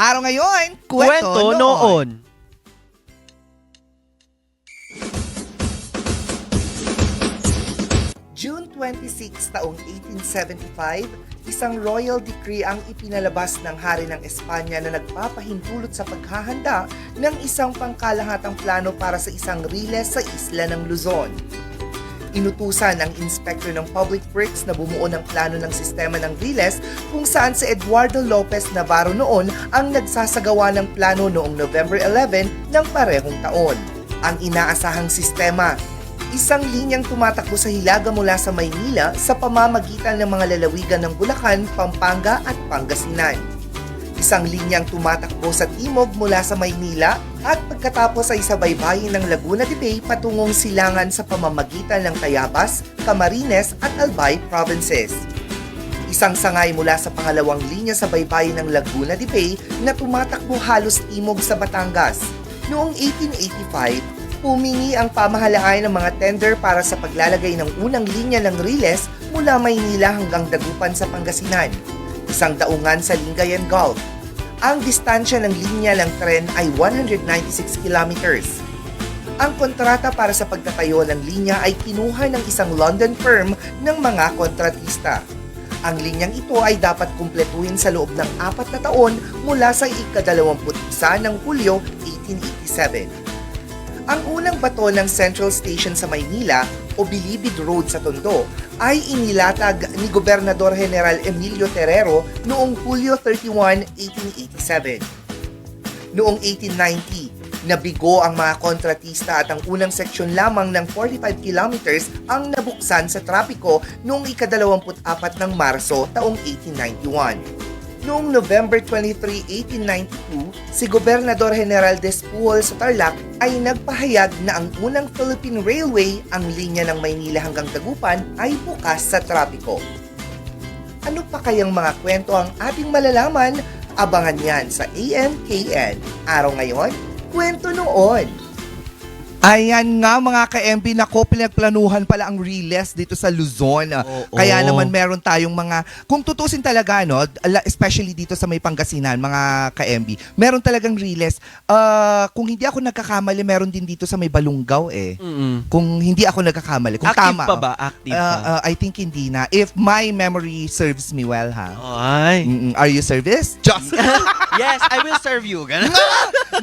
Araw ngayon, kwento, Kwento noon. June 26 taong 1875, isang royal decree ang ipinalabas ng hari ng Espanya na nagpapahintulot sa paghahanda ng isang pangkalahatang plano para sa isang riles sa isla ng Luzon. Inutusan ang inspector ng Public Works na bumuo ng plano ng sistema ng riles kung saan si Eduardo Lopez Navarro noon ang nagsasagawa ng plano noong November 11 ng parehong taon. Ang inaasahang sistema Isang linyang tumatakbo sa Hilaga mula sa Maynila sa pamamagitan ng mga lalawigan ng Bulacan, Pampanga at Pangasinan. Isang linyang tumatakbo sa timog mula sa Maynila at pagkatapos ay sa baybayin ng Laguna de Bay patungong silangan sa pamamagitan ng Tayabas, Camarines at Albay provinces. Isang sangay mula sa pangalawang linya sa baybayin ng Laguna de Bay na tumatakbo halos timog sa Batangas. Noong 1885, Pumingi ang pamahalaan ng mga tender para sa paglalagay ng unang linya ng Riles mula Maynila hanggang Dagupan sa Pangasinan, isang daungan sa Lingayen Gulf. Ang distansya ng linya ng tren ay 196 kilometers. Ang kontrata para sa pagtatayo ng linya ay kinuha ng isang London firm ng mga kontratista. Ang linyang ito ay dapat kumpletuhin sa loob ng apat na taon mula sa ika-21 ng Hulyo 1887. Ang unang bato ng Central Station sa Maynila o Bilibid Road sa Tondo ay inilatag ni Gobernador General Emilio Terrero noong Hulyo 31, 1887. Noong 1890, nabigo ang mga kontratista at ang unang seksyon lamang ng 45 kilometers ang nabuksan sa trapiko noong ika-24 ng Marso taong 1891. Noong November 23, 1892, si Gobernador General Despuol sa Tarlac ay nagpahayag na ang unang Philippine Railway, ang linya ng Maynila hanggang Dagupan, ay bukas sa trapiko. Ano pa kayang mga kwento ang ating malalaman? Abangan yan sa AMKN. Araw ngayon, kwento noon. Ayan nga mga ka-MB, nako pinagplanuhan pala ang Riles dito sa Luzon. Oo. Kaya naman meron tayong mga, kung tutusin talaga, no, especially dito sa may Pangasinan, mga ka-MB, meron talagang Riles. Ah, kung hindi ako nagkakamali, meron din dito sa may Balungaw eh. Mm-mm. Kung hindi ako nagkakamali. Kung Active tama. pa ba? Active Ah, pa? ah, I think hindi na. If my memory serves me well, ha? Ay. Mm-mm. Are you service? Just yes, I will serve you. Ganun.